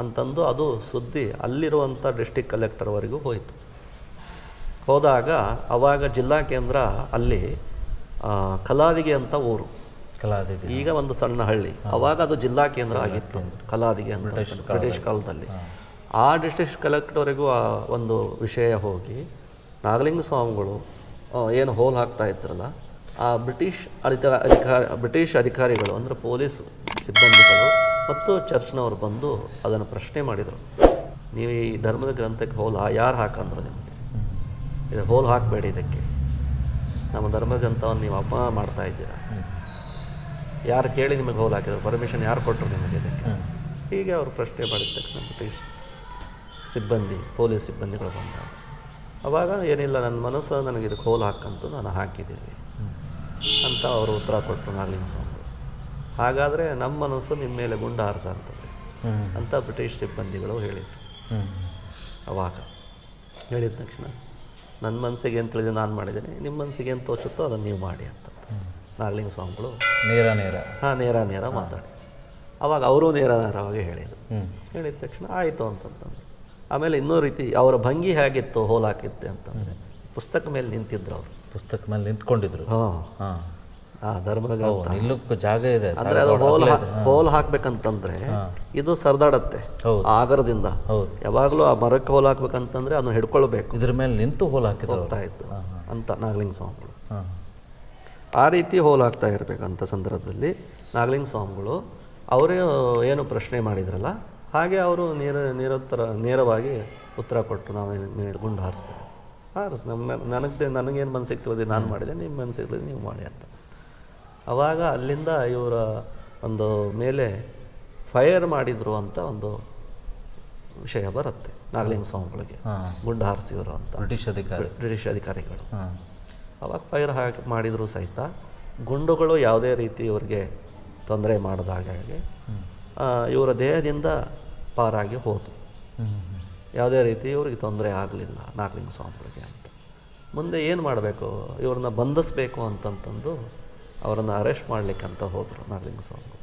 ಅಂತಂದು ಅದು ಸುದ್ದಿ ಅಲ್ಲಿರುವಂಥ ಡಿಸ್ಟಿಕ್ ಕಲೆಕ್ಟರ್ವರೆಗೂ ಹೋಯಿತು. ಹೋದಾಗ ಅವಾಗ ಜಿಲ್ಲಾ ಕೇಂದ್ರ ಅಲ್ಲಿ ಕಲಾದಿಗೆ ಅಂತ ಊರು. ಕಲಾದಿಗೆ ಈಗ ಒಂದು ಸಣ್ಣ ಹಳ್ಳಿ. ಅವಾಗ ಅದು ಜಿಲ್ಲಾ ಕೇಂದ್ರ ಆಗಿತ್ತು. ಕಲಾದಿಗೆ ಅಂತ ಬ್ರಿಟಿಷ್ ಕಾಲದಲ್ಲಿ. ಆ ಡಿಸ್ಟ್ರಿಕ್ಟ್ ಕಲೆಕ್ಟರ್ವರೆಗೂ ಆ ಒಂದು ವಿಷಯ ಹೋಗಿ ನಾಗಲಿಂಗ ಸ್ವಾಮಿಗಳು ಏನು ಹೋಲ್ ಹಾಕ್ತಾ ಇದ್ರಲ್ಲ, ಆ ಬ್ರಿಟಿಷ್ ಅಧಿಕ ಅಧಿಕಾರಿ ಬ್ರಿಟಿಷ್ ಅಧಿಕಾರಿಗಳು ಅಂದರೆ ಪೊಲೀಸ್ ಸಿಬ್ಬಂದಿಗಳು ಮತ್ತು ಚರ್ಚ್ನವರು ಬಂದು ಅದನ್ನು ಪ್ರಶ್ನೆ ಮಾಡಿದರು. ನೀವು ಈ ಧರ್ಮದ ಗ್ರಂಥಕ್ಕೆ ಹೋಲ್ ಯಾರು ಹಾಕಂದ್ರು ನಿಮಗೆ? ಇದು ಹೋಲ್ ಹಾಕಬೇಡಿ ಇದಕ್ಕೆ. ನಮ್ಮ ಧರ್ಮ ಗ್ರಂಥವನ್ನು ನೀವು ಅಪಮಾನ ಮಾಡ್ತಾ ಇದ್ದೀರಾ? ಯಾರು ಕೇಳಿ ನಿಮಗೆ ಹೋಲ್ ಹಾಕಿದ್ರು? ಪರ್ಮಿಷನ್ ಯಾರು ಕೊಟ್ಟರು ನಿಮಗೆ ಇದಕ್ಕೆ? ಹೀಗೆ ಅವರು ಪ್ರಶ್ನೆ ಮಾಡಿದ ತಕ್ಷಣ ಬ್ರಿಟಿಷ್ ಸಿಬ್ಬಂದಿ ಪೊಲೀಸ್ ಸಿಬ್ಬಂದಿಗಳು ಬಂದಾಗ. ಅವಾಗ ಏನಿಲ್ಲ ನನ್ನ ಮನಸ್ಸು ನನಗೆ ಇದಕ್ಕೆ ಹೋಲ್ ಹಾಕಂತು ನಾನು ಹಾಕಿದ್ದೀನಿ ಅಂತ ಅವರು ಉತ್ತರ ಕೊಟ್ಟರು ನಾಗಲಿಂಗ ಸ್ವಾಮಿ ಹಾಗಾದರೆ ನಮ್ಮ ಮನಸ್ಸು ನಿಮ್ಮ ಮೇಲೆ ಗುಂಡ ಹಾರಿಸಂತದೆ ಅಂತ ಬ್ರಿಟಿಷ್ ಸಿಬ್ಬಂದಿಗಳು ಹೇಳಿದರು. ಅವಾಗ ಹೇಳಿದ ತಕ್ಷಣ ನನ್ನ ಮನಸ್ಸಿಗೆ ಏನು ತಿಳಿದು ನಾನು ಮಾಡಿದ್ದೀನಿ ನಿಮ್ಮ ಮನಸ್ಸಿಗೆ ಏನು ತೋಚುತ್ತೋ ಅದನ್ನು ನೀವು ಮಾಡಿ ಅಂತ. ನಾಗಲಿಂಗ ಸ್ವಾಮಿಗಳು ನೇರ ನೇರ. ಹಾಂ ನೇರ ನೇರ ಮಾತಾಡಿ ಅವಾಗ ಅವರು ನೇರ ನೇರವಾಗಿ ಹೇಳಿದರು. ಹೇಳಿದ ತಕ್ಷಣ ಆಯಿತು ಅಂತಂತಂದ್ರು. ಆಮೇಲೆ ಇನ್ನೂ ರೀತಿ ಅವರ ಭಂಗಿ ಹೇಗಿತ್ತು ಹೋಲ್ ಹಾಕಿತ್ತೆ ಅಂತಂದರೆ ಪುಸ್ತಕ ಮೇಲೆ ನಿಂತಿದ್ರು ಅವರು. ಪುಸ್ತಕ ಮೇಲೆ ನಿಂತ್ಕೊಂಡಿದ್ರು. ಹಾಂ. ನಿಲ್ಲಕ್ಕೆ ಜಾಗ ಇದೆ ಅಂದರೆ ಅದು ಹೋಲ್ ಹೋಲ್ ಹಾಕ್ಬೇಕಂತಂದ್ರೆ ಇದು ಸರ್ದಾಡತ್ತೆ. ಆಗರದಿಂದ. ಹೌದು. ಯಾವಾಗಲೂ ಆ ಮರಕ್ಕೆ ಹೋಲ್ ಹಾಕ್ಬೇಕಂತಂದ್ರೆ ಅದನ್ನ ಹಿಡ್ಕೊಳ್ಬೇಕು. ಇದ್ರ ಮೇಲೆ ನಿಂತು ಹೋಲ್ ಹಾಕಿದ್ರು ಇತ್ತು ಅಂತ ನಾಗಲಿಂಗ ಸ್ವಾಮಿಗಳು ಹಾಂ. ಆ ರೀತಿ ಹೋಲ್ ಹಾಕ್ತಾ ಇರ್ಬೇಕಂತ ಸಂದರ್ಭದಲ್ಲಿ ನಾಗಲಿಂಗ ಸ್ವಾಮಿಗಳು ಅವರೇ ಏನು ಪ್ರಶ್ನೆ ಮಾಡಿದ್ರಲ್ಲ ಹಾಗೆ ಅವರು ನೇರ ನಿರಂತರ ನೇರವಾಗಿ ಉತ್ತರ ಕೊಟ್ಟರು ನಾವು ಗುಂಡು ಹಾರಿಸ್ತೇವೆ. ಹಾರಿಸ್ ನಮ್ಮ ನನಗೆ ನನಗೇನು ಮನಸ್ಸಿಗೆ ತಿಳಿದು ನಾನು ಮಾಡಿದೆ ನಿಮ್ಮ ಮನಸ್ಸಿಗೆ ನೀವು ಮಾಡಿ ಅಂತ. ಆವಾಗ ಅಲ್ಲಿಂದ ಇವರ ಒಂದು ಮೇಲೆ ಫೈರ್ ಮಾಡಿದರು ಅಂತ ಒಂದು ವಿಷಯ ಬರುತ್ತೆ ನಾಗಲಿಂಗ ಸ್ವಾಮಿಗಳಿಗೆ. ಗುಂಡು ಹಾರಿಸಿದ್ರು ಅಂತ. ಬ್ರಿಟಿಷ್ ಅಧಿಕಾರಿ. ಬ್ರಿಟಿಷ್ ಅಧಿಕಾರಿಗಳು. ಅವಾಗ ಫೈರ್ ಹಾಕಿ ಮಾಡಿದರೂ ಸಹಿತ ಗುಂಡುಗಳು ಯಾವುದೇ ರೀತಿ ಇವರಿಗೆ ತೊಂದರೆ ಮಾಡದ ಹಾಗಾಗಿ ಆ, ಇವರ ದೇಹದಿಂದ ಪಾರಾಗಿ ಹೋದರು ಯಾವುದೇ ರೀತಿ ಇವ್ರಿಗೆ ತೊಂದರೆ ಆಗಲಿಲ್ಲ ನಾಗಲಿಂಗ ಸ್ವಾಮಿಗಳಿಗೆ ಅಂತ. ಮುಂದೆ ಏನು ಮಾಡಬೇಕು? ಇವ್ರನ್ನ ಬಂಧಿಸಬೇಕು ಅಂತಂತಂದು ಅವರನ್ನು ಅರೆಸ್ಟ್ ಮಾಡಲಿಕ್ಕಂತ ಹೋದರು ನಾಗಲಿಂಗ ಸ್ವಾಮಿಗಳು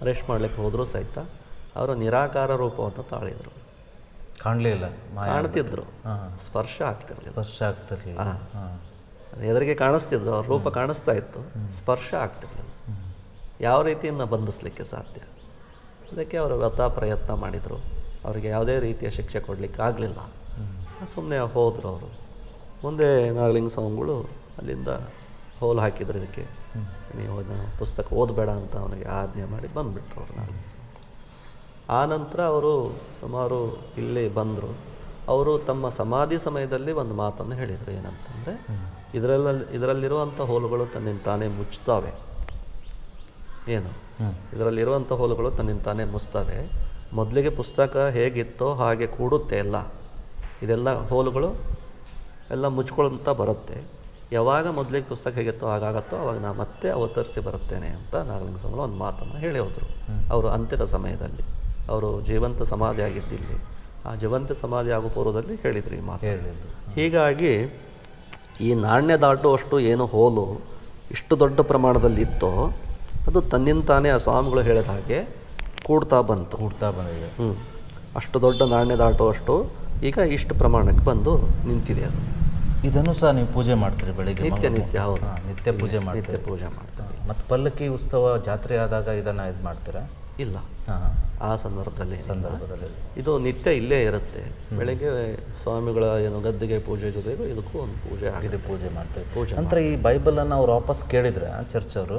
ಅರೆಸ್ಟ್ ಮಾಡಲಿಕ್ಕೆ ಹೋದರೂ ಸಹಿತ ಅವರು ನಿರಾಕಾರ ರೂಪವನ್ನು ತಾಳಿದರು. ಕಾಣಲೇ ಇಲ್ಲ ಕಾಣ್ತಿದ್ರು. ಸ್ಪರ್ಶ ಆಗ್ತಿರ್ಲಿಲ್ಲ. ಸ್ಪರ್ಶ ಆಗ್ತಿರ್ಲಿಲ್ಲ. ಎದುರಿಗೆ ಕಾಣಿಸ್ತಿದ್ರು ಅವ್ರ ರೂಪ ಕಾಣಿಸ್ತಾ ಇತ್ತು. ಸ್ಪರ್ಶ ಆಗ್ತಿರ್ಲಿಲ್ಲ. ಯಾವ ರೀತಿಯನ್ನು ಬಂಧಿಸಲಿಕ್ಕೆ ಸಾಧ್ಯ? ಅದಕ್ಕೆ ಅವರು ವ್ಯಥ ಪ್ರಯತ್ನ ಮಾಡಿದರು. ಅವರಿಗೆ ಯಾವುದೇ ರೀತಿಯ ಶಿಕ್ಷೆ ಕೊಡಲಿಕ್ಕೆ ಆಗಲಿಲ್ಲ. ಸುಮ್ಮನೆ ಹೋದರು ಅವರು. ಮುಂದೆ ನಾಗಲಿಂಗ ಸ್ವಾಮಿಗಳು ಅಲ್ಲಿಂದ ಹೋಲ್ ಹಾಕಿದ್ರು ಇದಕ್ಕೆ. ನೀವು ಅದನ್ನು ಪುಸ್ತಕ ಓದಬೇಡ ಅಂತ ಅವನಿಗೆ ಆಜ್ಞೆ ಮಾಡಿ ಬಂದುಬಿಟ್ರು ಅವರು ನಾಗಲಿಂಗ ಆ ನಂತರ ಅವರು ಸುಮಾರು ಇಲ್ಲಿ ಬಂದರು. ಅವರು ತಮ್ಮ ಸಮಾಧಿ ಸಮಯದಲ್ಲಿ ಒಂದು ಮಾತನ್ನು ಹೇಳಿದರು ಏನಂತಂದರೆ ಇದರಲ್ಲಿ ಇದರಲ್ಲಿರುವಂಥ ಹೋಲುಗಳು ತನ್ನಿಂದ ತಾನೇ ಮುಚ್ತವೆ ಏನು? ಇದರಲ್ಲಿರುವಂಥ ಹೋಲುಗಳು ತನ್ನಿಂದ ತಾನೇ ಮುಸ್ತವೆ. ಮೊದಲಿಗೆ ಪುಸ್ತಕ ಹೇಗಿತ್ತೋ ಹಾಗೆ ಕೂಡುತ್ತೆ ಎಲ್ಲ. ಇದೆಲ್ಲ ಹೋಲುಗಳು ಎಲ್ಲ ಮುಚ್ಕೊಳ್ತಾ ಬರುತ್ತೆ. ಯಾವಾಗ ಮೊದಲಿಗೆ ಪುಸ್ತಕ ಹೇಗಿತ್ತೋ ಹಾಗಾಗತ್ತೋ ಅವಾಗ ನಾನು ಮತ್ತೆ ಅವತರಿಸಿ ಬರುತ್ತೇನೆ ಅಂತ ನಾಗಲಿಂಗ ಸ್ವಾಮಿ ಒಂದು ಮಾತನ್ನು ಹೇಳಿ ಹೋದರು ಅವರು ಅಂತ್ಯದ ಸಮಯದಲ್ಲಿ. ಅವರು ಜೀವಂತ ಸಮಾಧಿ ಆಗಿದ್ದಿಲ್ಲಿ. ಆ ಜೀವಂತ ಸಮಾಧಿ ಆಗೋ ಪೂರ್ವದಲ್ಲಿ ಹೇಳಿದ್ರು ಈ ಮಾತು ಹೇಳಿದ್ದು ಹೀಗಾಗಿ ಈ ನಾಣ್ಯ ದಾಟುವಷ್ಟು ಏನು ಹೋಲು ಇಷ್ಟು ದೊಡ್ಡ ಪ್ರಮಾಣದಲ್ಲಿ ಇತ್ತೋ ಅದು ತನ್ನಿಂದ ತಾನೇ ಆ ಸ್ವಾಮಿಗಳು ಹೇಳಿದ ಹಾಗೆ ಕೂಡ್ತಾ ಬಂತು. ಕೂಡ್ತಾ ಬಂದಿದೆ. ಹ್ಞೂ ಅಷ್ಟು ದೊಡ್ಡ ನಾಣ್ಯ ದಾಟುವಷ್ಟು ಈಗ ಇಷ್ಟು ಪ್ರಮಾಣಕ್ಕೆ ಬಂದು ನಿಂತಿದೆ ಅದು. ಇದನ್ನು ಸಹ ನೀವು ಪೂಜೆ ಮಾಡ್ತೀರಿ ಬೆಳಿಗ್ಗೆ ನಿತ್ಯ ನಿತ್ಯ ಹೌದು. ನಿತ್ಯ ಪೂಜೆ ನಿತ್ಯ ಮಾಡ್ತೀರಿ. ಪೂಜೆ ಮಾಡ್ತೀವಿ. ಮತ್ತು ಪಲ್ಲಕ್ಕಿ ಉತ್ಸವ ಜಾತ್ರೆ ಆದಾಗ ಇದನ್ನು ಇದು ಮಾಡ್ತೀರಾ? ಇಲ್ಲ. ಹಾಂ ಆ ಸಂದರ್ಭದಲ್ಲಿ ಸಂದರ್ಭದಲ್ಲಿ ಇದು ನಿತ್ಯ ಇಲ್ಲೇ ಇರುತ್ತೆ. ಬೆಳಗ್ಗೆ ಸ್ವಾಮಿಗಳ ಏನು ಗದ್ದಿಗೆ ಪೂಜೆ ಜೊತೆಗೆ ಇದಕ್ಕೂ ಒಂದು ಪೂಜೆ ಆಗಿದೆ ಇದು ಪೂಜೆ ಮಾಡ್ತೀರಿ. ಪೂಜೆ ನಂತರ ಈ ಬೈಬಲನ್ನು ಅವ್ರು ವಾಪಸ್ ಕೇಳಿದರೆ ಚರ್ಚ್ ಅವರು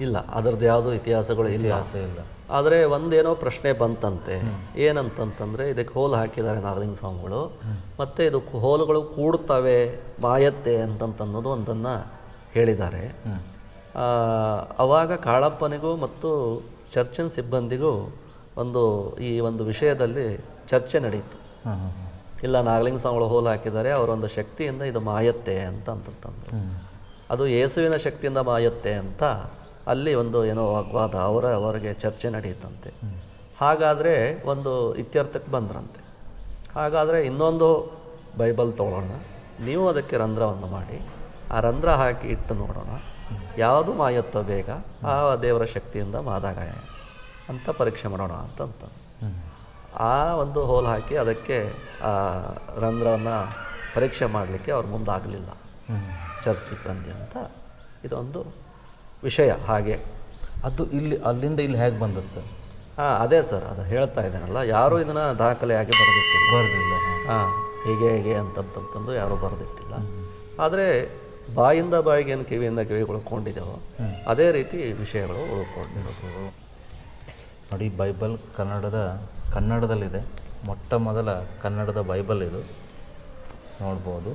ಇಲ್ಲ ಅದರದ್ದು ಯಾವುದೋ ಇತಿಹಾಸಗಳು ಇಲ್ಲ. ಇತಿಹಾಸ ಇಲ್ಲ. ಆದರೆ ಒಂದೇನೋ ಪ್ರಶ್ನೆ ಬಂತಂತೆ. ಏನಂತಂತಂದರೆ ಇದಕ್ಕೆ ಹೋಲು ಹಾಕಿದ್ದಾರೆ ನಾಗಲಿಂಗ ಸಾಂಗ್ಗಳು ಮತ್ತು ಇದು ಹೋಲ್ಗಳು ಕೂಡ್ತವೆ ಮಾಯತ್ತೆ ಅಂತಂತನ್ನೋದು ಒಂದನ್ನು ಹೇಳಿದ್ದಾರೆ. ಆವಾಗ ಅವಾಗ ಕಾಳಪ್ಪನಿಗೂ ಮತ್ತು ಚರ್ಚಿನ ಸಿಬ್ಬಂದಿಗೂ ಒಂದು ಈ ಒಂದು ವಿಷಯದಲ್ಲಿ ಚರ್ಚೆ ನಡೆಯಿತು ಇಲ್ಲ ನಾಗಲಿಂಗ ಸಾಂಗ್ಗಳು ಹೋಲು ಹಾಕಿದ್ದಾರೆ ಅವರೊಂದು ಶಕ್ತಿಯಿಂದ ಇದು ಮಾಯತ್ತೆ ಅಂತ ಅಂತಂದರು ಅದು ಯೇಸುವಿನ ಶಕ್ತಿಯಿಂದ ಮಾಯತ್ತೆ ಅಂತ ಅಲ್ಲಿ ಒಂದು ಏನೋ ವಾಗ್ವಾದ ಅವರ ಅವರಿಗೆ ಚರ್ಚೆ ನಡೆಯುತ್ತಂತೆ. ಹಾಗಾದರೆ ಒಂದು ಇತ್ಯರ್ಥಕ್ಕೆ ಬಂದ್ರಂತೆ. ಹಾಗಾದರೆ ಇನ್ನೊಂದು ಬೈಬಲ್ ತೊಗೊಳ್ಳೋಣ. ನೀವು ಅದಕ್ಕೆ ರಂಧ್ರವನ್ನು ಮಾಡಿ. ಆ ರಂಧ್ರ ಹಾಕಿ ಇಟ್ಟು ನೋಡೋಣ. ಯಾವುದು ಮಾಯತ್ತೋ ಬೇಗ ಆ ದೇವರ ಶಕ್ತಿಯಿಂದ ಮಾದಾಗ ಅಂತ ಪರೀಕ್ಷೆ ಮಾಡೋಣ ಅಂತಂತ. ಆ ಒಂದು ಹೋಲ್ ಹಾಕಿ ಅದಕ್ಕೆ ಆ ರಂಧ್ರವನ್ನು ಪರೀಕ್ಷೆ ಮಾಡಲಿಕ್ಕೆ ಅವ್ರು ಮುಂದಾಗಲಿಲ್ಲ. ಚರ್ಚ್ ಸಿಬ್ಬಂದಿ ಅಂತ ಇದೊಂದು ವಿಷಯ ಹಾಗೆ. ಅದು ಇಲ್ಲಿ ಅಲ್ಲಿಂದ ಇಲ್ಲಿ ಹೇಗೆ ಬಂದದ್ದು ಸರ್? ಹಾಂ ಅದೇ ಸರ್ ಅದು ಹೇಳ್ತಾ ಇದ್ದಾನಲ್ಲ ಯಾರೂ ಇದನ್ನು ದಾಖಲೆಯಾಗಿ ಬರೆದಿಟ್ಟಿಲ್ಲ. ಬರೆದಿಲ್ಲ ಹಾಂ. ಹೀಗೆ ಹೇಗೆ ಅಂತಂತಂದು ಯಾರೂ ಬರೆದಿಟ್ಟಿಲ್ಲ. ಆದರೆ ಬಾಯಿಂದ ಬಾಯಿಗೆ ಏನು ಕಿವಿಯಿಂದ ಕಿವಿಗೆ ಉಳ್ಕೊಂಡಿದ್ದೇವೋ ಅದೇ ರೀತಿ ವಿಷಯಗಳು ಉಳ್ಕೊಂಡಿರೋದು. ನೋಡಿ ಬೈಬಲ್ ಕನ್ನಡದ ಕನ್ನಡದಲ್ಲಿದೆ. ಮೊಟ್ಟ ಮೊದಲ ಕನ್ನಡದ ಬೈಬಲ್ ಇದು. ನೋಡ್ಬೋದು.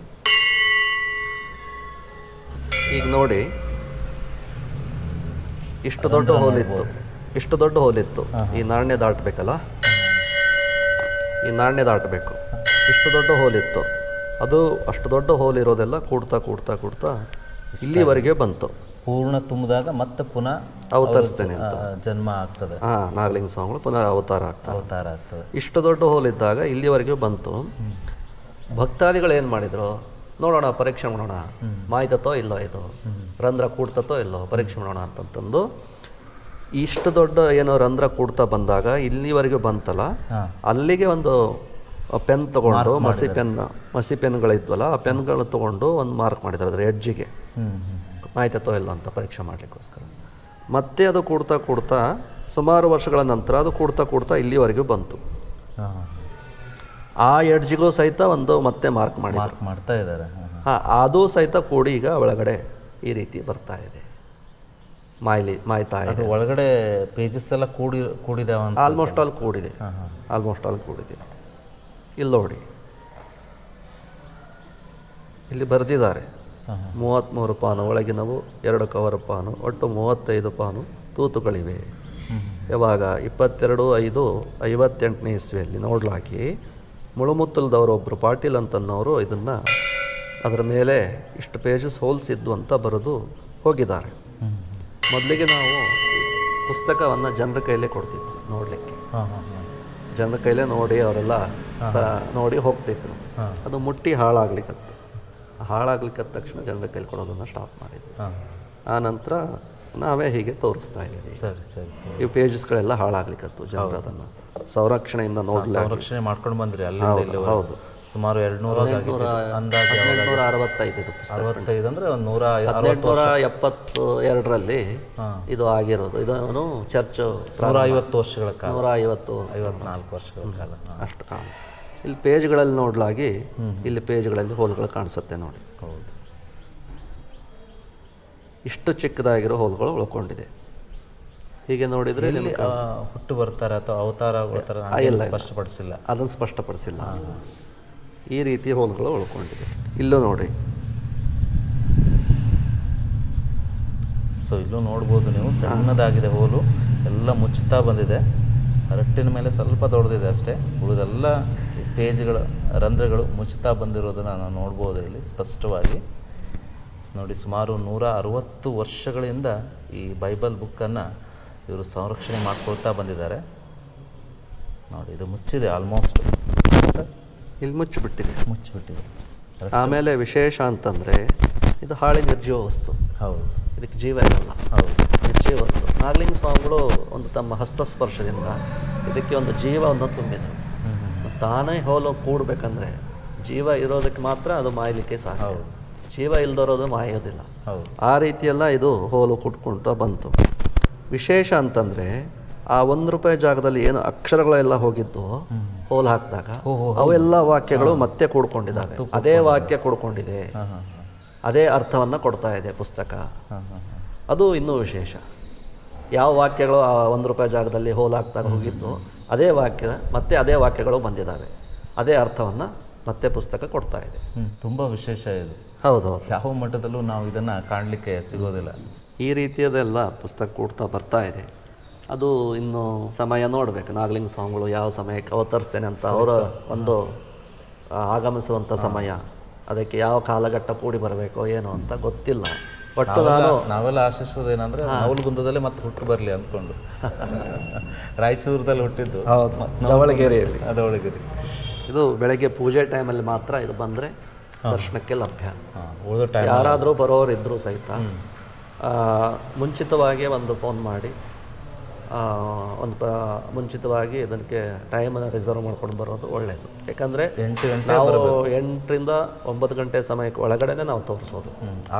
ಈಗ ನೋಡಿ ಇಷ್ಟು ದೊಡ್ಡ ಹೋಲಿತ್ತು ಇಷ್ಟು ದೊಡ್ಡ ಹೋಲಿತ್ತು ಈ ನಾಣ್ಯ ದಾಟಬೇಕಲ್ಲ? ಈ ನಾಣ್ಯ ದಾಟಬೇಕು. ಇಷ್ಟು ದೊಡ್ಡ ಹೋಲಿತ್ತು ಅದು ಅಷ್ಟು ದೊಡ್ಡ ಹೋಲಿರೋದೆಲ್ಲ ಕೂಡ್ತಾ ಕೂಡ್ತಾ ಕೂಡ್ತಾ ಇಲ್ಲಿವರೆಗೆ ಬಂತು. ಪೂರ್ಣ ತುಂಬಿದಾಗ ಮತ್ತೆ ಪುನಃ ಅವತರಿಸ್ತೇನೆ ಜನ್ಮ ಆಗ್ತದೆ. ಹಾ ನಾಗಲಿಂಗ ಸ್ವಾಮಿಗಳು ಪುನಃ ಅವತಾರ ಆಗ್ತದೆ ಅವತಾರ ಆಗ್ತದೆ. ಇಷ್ಟು ದೊಡ್ಡ ಹೋಲಿದ್ದಾಗ ಇಲ್ಲಿವರೆಗೂ ಬಂತು. ಭಕ್ತಾದಿಗಳು ಏನು ಮಾಡಿದ್ರು? ನೋಡೋಣ ಪರೀಕ್ಷೆ ಮಾಡೋಣ. ಮಾಯ್ತತೋ ಇಲ್ಲೋ ಇದು? ರಂಧ್ರ ಕೂಡ್ತತೋ ಇಲ್ಲೋ? ಪರೀಕ್ಷೆ ಮಾಡೋಣ ಅಂತಂತಂದು ಇಷ್ಟು ದೊಡ್ಡ ಏನೋ ರಂಧ್ರ ಕೂಡ್ತಾ ಬಂದಾಗ ಇಲ್ಲಿವರೆಗೂ ಬಂತಲ್ಲ ಅಲ್ಲಿಗೆ ಒಂದು ಪೆನ್ ತಗೊಂಡು ಮಸಿ ಪೆನ್ ಮಸಿ ಪೆನ್ಗಳಿದ್ವಲ್ಲ ಆ ಪೆನ್ಗಳು ತಗೊಂಡು ಒಂದು ಮಾರ್ಕ್ ಮಾಡಿದ್ದಾರೆ ಅದರ ಎಡ್ಜಿಗೆ. ಮಾಯ್ತತೋ ಇಲ್ಲೋ ಅಂತ ಪರೀಕ್ಷೆ ಮಾಡಲಿಕ್ಕೋಸ್ಕರ. ಮತ್ತೆ ಅದು ಕೂಡ್ತಾ ಕೂಡ್ತಾ ಸುಮಾರು ವರ್ಷಗಳ ನಂತರ ಅದು ಕೂಡ್ತಾ ಕೂಡ್ತಾ ಇಲ್ಲಿವರೆಗೂ ಬಂತು. ಆ ಎಡ್ಜಿಗೂ ಸಹಿತ ಒಂದು ಮತ್ತೆ ಮಾರ್ಕ್ ಮಾಡಿ ಮಾರ್ಕ್ ಮಾಡ್ತಾ ಇದ್ದಾರೆ. ಹಾಂ ಅದು ಸಹಿತ ಕೂಡಿ ಈಗ ಒಳಗಡೆ ಈ ರೀತಿ ಬರ್ತಾ ಇದೆ. ಮಾಯ್ಲಿ ಮಾಯ್ತಾ ಇದೆ. ಒಳಗಡೆ ಪೇಜಸ್ ಎಲ್ಲ ಕೂಡಿ ಕೂಡಿದೆ ಆಲ್ಮೋಸ್ಟ್ ಆಲ್ ಕೂಡಿದೆ. ಆಲ್ಮೋಸ್ಟ್ ಆಲ್ ಕೂಡಿದೆ. ಇಲ್ಲಿ ನೋಡಿ. ಇಲ್ಲಿ ಬರೆದಿದ್ದಾರೆ. ಮೂವತ್ತ್ಮೂರು ಪಾನು ಒಳಗಿನವು ಎರಡು ಕವರ್ ಪಾನು ಒಟ್ಟು ಮೂವತ್ತೈದು ಪಾನು ತೂತುಗಳಿವೆ. ಯಾವಾಗ? ಇಪ್ಪತ್ತೆರಡು ಐದು ಐವತ್ತೆಂಟನೇ ಇಸ್ವಿಯಲ್ಲಿ. ನೋಡ್ಲಾಕಿ. ಮುಳುಮುತ್ತಲದವರೊಬ್ಬರು ಪಾಟೀಲ್ ಅಂತನ್ನೋರು ಇದನ್ನು ಅದರ ಮೇಲೆ ಇಷ್ಟು ಪೇಜಸ್ ಹೋಲ್ಸಿದ್ದು ಅಂತ ಬರೆದು ಹೋಗಿದ್ದಾರೆ. ಮೊದಲಿಗೆ ನಾವು ಪುಸ್ತಕವನ್ನು ಜನರ ಕೈಲೇ ಕೊಡ್ತಿದ್ವಿ ನೋಡಲಿಕ್ಕೆ. ಜನರ ಕೈಲೇ ನೋಡಿ ಅವರೆಲ್ಲ ಸ ನೋಡಿ ಹೋಗ್ತಿದ್ರು. ಅದು ಮುಟ್ಟಿ ಹಾಳಾಗ್ಲಿಕ್ಕೆ ಹಾಳಾಗ್ಲಿಕ್ಕೆ ತಕ್ಷಣ ಜನರ ಕೈಲಿ ಕೊಡೋದನ್ನು ಸ್ಟಾಪ್ ಮಾಡಿದ್ವಿ ಆನಂತರ ಆ ನಂತರ ನಾವೇ ಹೀಗೆ ತೋರಿಸ್ತಾ ಇದ್ದೀವಿ. ಸರಿ ಸರಿ ಸರಿ. ಈ ಪೇಜಸ್ಗಳೆಲ್ಲ ಹಾಳಾಗ್ಲಿಕ್ಕತ್ತು ಜನರು ಅದನ್ನು ಸಂರಕ್ಷಣೆಯಿಂದ ನೋಡಿ ಸಂರಕ್ಷಣೆ ಮಾಡ್ಕೊಂಡು ಬಂದ್ರಿ ಅಲ್ಲಿ ಹೌದು ಸುಮಾರು ಎರಡು ನೂರ ಅಂದಾಜು ನೂರ ಅರವತ್ತೈದು ಅರವತ್ತೈದು ಅಂದ್ರೆ ಒಂದು ನೂರ ಹದಿನೆಂಟುನೂರ ಎಪ್ಪತ್ತು ಎರಡರಲ್ಲಿ. ಇದು ಆಗಿರೋದು. ಇದನ್ನು ಚರ್ಚ್ ನೂರ ಐವತ್ತು ವರ್ಷಗಳ ಕಾಲ. ನೂರ ಐವತ್ತು ಐವತ್ನಾಲ್ಕು ವರ್ಷಗಳ ಕಾಲ. ಅಷ್ಟು ಕಾಲ. ಇಲ್ಲಿ ಪೇಜ್ಗಳಲ್ಲಿ ನೋಡ್ಲಾಗಿ ಇಲ್ಲಿ ಪೇಜ್ಗಳಲ್ಲಿ ಹೋಲ್ಗಳು ಕಾಣಿಸುತ್ತೆ ನೋಡಿ. ಹೌದು. ಇಷ್ಟು ಚಿಕ್ಕದಾಗಿರೋ ಹೋಲ್ಗಳು ಉಳ್ಕೊಂಡಿದೆ. ಹೀಗೆ ನೋಡಿದರೆ ಇಲ್ಲಿ ಹುಟ್ಟು ಬರ್ತಾರೆ ಅಥವಾ ಅವತಾರ. ಸ್ಪಷ್ಟಪಡಿಸಿಲ್ಲ. ಅದನ್ನು ಸ್ಪಷ್ಟಪಡಿಸಿಲ್ಲ. ಈ ರೀತಿ ಹೋಲ್ಗಳು ಉಳ್ಕೊಂಡಿದೆ. ಇಲ್ಲೂ ನೋಡಿ. ಸೊ ಇಲ್ಲೂ ನೋಡ್ಬೋದು ನೀವು. ಸಣ್ಣದಾಗಿದೆ ಹೋಲು. ಎಲ್ಲ ಮುಚ್ಚುತ್ತಾ ಬಂದಿದೆ. ರಟ್ಟಿನ ಮೇಲೆ ಸ್ವಲ್ಪ ದೊಡ್ಡದಿದೆ ಅಷ್ಟೇ. ಉಳಿದೆಲ್ಲ ಪೇಜ್ಗಳ ರಂಧ್ರಗಳು ಮುಚ್ಚುತ್ತಾ ಬಂದಿರೋದನ್ನು ನಾವು ನೋಡ್ಬೋದು ಇಲ್ಲಿ ಸ್ಪಷ್ಟವಾಗಿ. ನೋಡಿ ಸುಮಾರು ನೂರ ಅರವತ್ತು ವರ್ಷಗಳಿಂದ ಈ ಬೈಬಲ್ ಬುಕ್ಕನ್ನು ಇವರು ಸಂರಕ್ಷಣೆ ಮಾಡ್ಕೊಳ್ತಾ ಬಂದಿದ್ದಾರೆ. ನೋಡಿ ಇದು ಮುಚ್ಚಿದೆ ಆಲ್ಮೋಸ್ಟ್ ಸರ್? ಇಲ್ಲಿ ಮುಚ್ಚಿಬಿಟ್ಟಿದೆ. ಮುಚ್ಚಿಬಿಟ್ಟಿದೆ. ಆಮೇಲೆ ವಿಶೇಷ ಅಂತಂದರೆ ಇದು ಹಾಳಿ ನಿರ್ಜೀವ ವಸ್ತು. ಹೌದು. ಇದಕ್ಕೆ ಜೀವ ಇರಲ್ಲ. ಹೌದು. ನಿರ್ಜೀವ ವಸ್ತು. ನಾಗಲಿಂಗ ಸ್ವಾಮಿಗಳು ಒಂದು ತಮ್ಮ ಹಸ್ತಸ್ಪರ್ಶದಿಂದ ಇದಕ್ಕೆ ಒಂದು ಜೀವವನ್ನು ತುಂಬಿದರು ಹ್ಮ್, ಹ್ಮ್. ತಾನೇ ಹೋಲು ಕೂಡಬೇಕಂದ್ರೆ ಜೀವ ಇರೋದಕ್ಕೆ ಮಾತ್ರ ಅದು ಮಾಯಲಿಕ್ಕೆ ಸಹ ಹೌದು. ಜೀವ ಇಲ್ದಿರೋದು ಮಾಯೋದಿಲ್ಲ. ಆ ರೀತಿಯೆಲ್ಲ ಇದು ಹೋಲು ಕುಟ್ಕೊಂತ ಬಂತು. ವಿಶೇಷ ಅಂತಂದ್ರೆ ಆ ಒಂದು ರೂಪಾಯಿ ಜಾಗದಲ್ಲಿ ಏನು ಅಕ್ಷರಗಳೆಲ್ಲ ಹೋಗಿದ್ದು ಹೋಲ್ ಹಾಕಿದಾಗ ಅವೆಲ್ಲ ವಾಕ್ಯಗಳು ಮತ್ತೆ ಕೂಡ್ಕೊಂಡಿದ್ದಾವೆ. ಅದೇ ವಾಕ್ಯ ಕೂಡ್ಕೊಂಡಿದೆ. ಅದೇ ಅರ್ಥವನ್ನ ಕೊಡ್ತಾ ಇದೆ ಪುಸ್ತಕ. ಅದು ಇನ್ನೂ ವಿಶೇಷ. ಯಾವ ವಾಕ್ಯಗಳು ಆ ಒಂದು ರೂಪಾಯಿ ಜಾಗದಲ್ಲಿ ಹೋಲ್ ಹಾಕ್ತಾ ಹೋಗಿದ್ದು ಅದೇ ವಾಕ್ಯ ಮತ್ತೆ ಅದೇ ವಾಕ್ಯಗಳು ಬಂದಿದ್ದಾವೆ ಅದೇ ಅರ್ಥವನ್ನು ಮತ್ತೆ ಪುಸ್ತಕ ಕೊಡ್ತಾ ಇದೆ. ತುಂಬ ವಿಶೇಷ ಇದು. ಹೌದು. ಯಾವ ಮಟ್ಟದಲ್ಲೂ ನಾವು ಇದನ್ನು ಕಾಣಲಿಕ್ಕೆ ಸಿಗೋದಿಲ್ಲ. ಈ ರೀತಿಯದೆಲ್ಲ ಪುಸ್ತಕ ಕೊಡ್ತಾ ಬರ್ತಾ ಇದೆ. ಅದು ಇನ್ನು ಸಮಯ ನೋಡಬೇಕು ನಾಗಲಿಂಗ ಸ್ವಾಮಿಗಳು ಯಾವ ಸಮಯಕ್ಕೆ ಅವತರಿಸ್ತೇನೆ ಅಂತ ಅವರ ಒಂದು ಆಗಮಿಸುವಂಥ ಸಮಯ. ಅದಕ್ಕೆ ಯಾವ ಕಾಲಘಟ್ಟ ಕೂಡಿ ಬರಬೇಕೋ ಏನೋ ಅಂತ ಗೊತ್ತಿಲ್ಲ. ಒಟ್ಟು ನಾನು ನಾವೆಲ್ಲ ಆಶಿಸೋದೇನಂದ್ರೆ ನವಲಗುಂದದಲ್ಲೇ ಮತ್ತೆ ಹುಟ್ಟು ಬರಲಿ ಅಂದ್ಕೊಂಡು. ರಾಯಚೂರದಲ್ಲಿ ಹುಟ್ಟಿದ್ದು. ಹೌದು. ಜವಳಗೇರಿಯಲ್ಲಿ ಅದೊಳಗಿರಿ ಇದು ಬೆಳಗ್ಗೆ ಪೂಜೆ ಟೈಮಲ್ಲಿ ಮಾತ್ರ ಇದು ಬಂದರೆ ದರ್ಶನಕ್ಕೆ ಲಭ್ಯ. ಯಾರಾದರೂ ಬರೋರು ಇದ್ದರೂ ಸಹಿತ ಮುಂಚಿತವಾಗಿ ಒಂದು ಫೋನ್ ಮಾಡಿ. ಒಂದು ಪ ಮುಂಚಿತವಾಗಿ ಇದಕ್ಕೆ ಟೈಮನ್ನು ರಿಸರ್ವ್ ಮಾಡ್ಕೊಂಡು ಬರೋದು ಒಳ್ಳೆಯದು ಯಾಕಂದರೆ ಎಂಟು ಗಂಟೆ ನಾವು ಎಂಟರಿಂದ ಒಂಬತ್ತು ಗಂಟೆ ಸಮಯಕ್ಕೆ ಒಳಗಡೆನೆ ನಾವು ತೋರಿಸೋದು.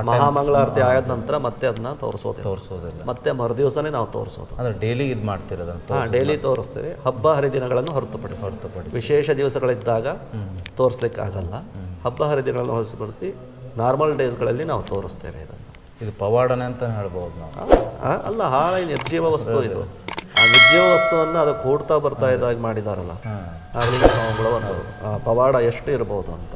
ಮಹಾಮಂಗಳಾರತಿ ಆದ ನಂತರ ಮತ್ತೆ ಅದನ್ನ ತೋರಿಸೋದು ತೋರಿಸೋದಿಲ್ಲ. ಮತ್ತೆ ಮರುದಿವಸನೇ ನಾವು ತೋರಿಸೋದು. ಅಂದ್ರೆ ಡೈಲಿ ಇದು ಮಾಡ್ತೀರ ಅದನ್ನು ಹಾಂ ಡೈಲಿ ತೋರಿಸ್ತೀವಿ. ಹಬ್ಬ ಹರಿದಿನಗಳನ್ನು ಹೊರತುಪಡಿಸಿ. ಹೊರತುಪಡಿಸಿ. ವಿಶೇಷ ದಿವಸಗಳಿದ್ದಾಗ ತೋರಿಸ್ಲಿಕ್ಕೆ ಆಗಲ್ಲ ಹಬ್ಬ ಹರಿದಿನಗಳನ್ನು ಹೊರತುಪಡಿಸಿ ನಾರ್ಮಲ್ ಡೇಸ್ಗಳಲ್ಲಿ ನಾವು ತೋರಿಸ್ತೇವೆ ಇದನ್ನು. ಇದು ಪವಾಡನೆ ಅಂತ ಹೇಳ್ಬೋದು ನಾವು. ಅಲ್ಲ ಹಾಳೆ ನಿರ್ಜೀವ ವಸ್ತು ಇದು. ವಸ್ತುವನ್ನು ಅದಕ್ಕೆ ಕೂಡ್ತಾ ಬರ್ತಾ ಇದ್ದಾಗ ಮಾಡಿದಾರಲ್ಲ ಹಾಂ. ನಾಗಲಿಂಗ ಸ್ವಾಮಿಗಳು ಆ ಪವಾಡ ಎಷ್ಟು ಇರ್ಬೋದು ಅಂತ.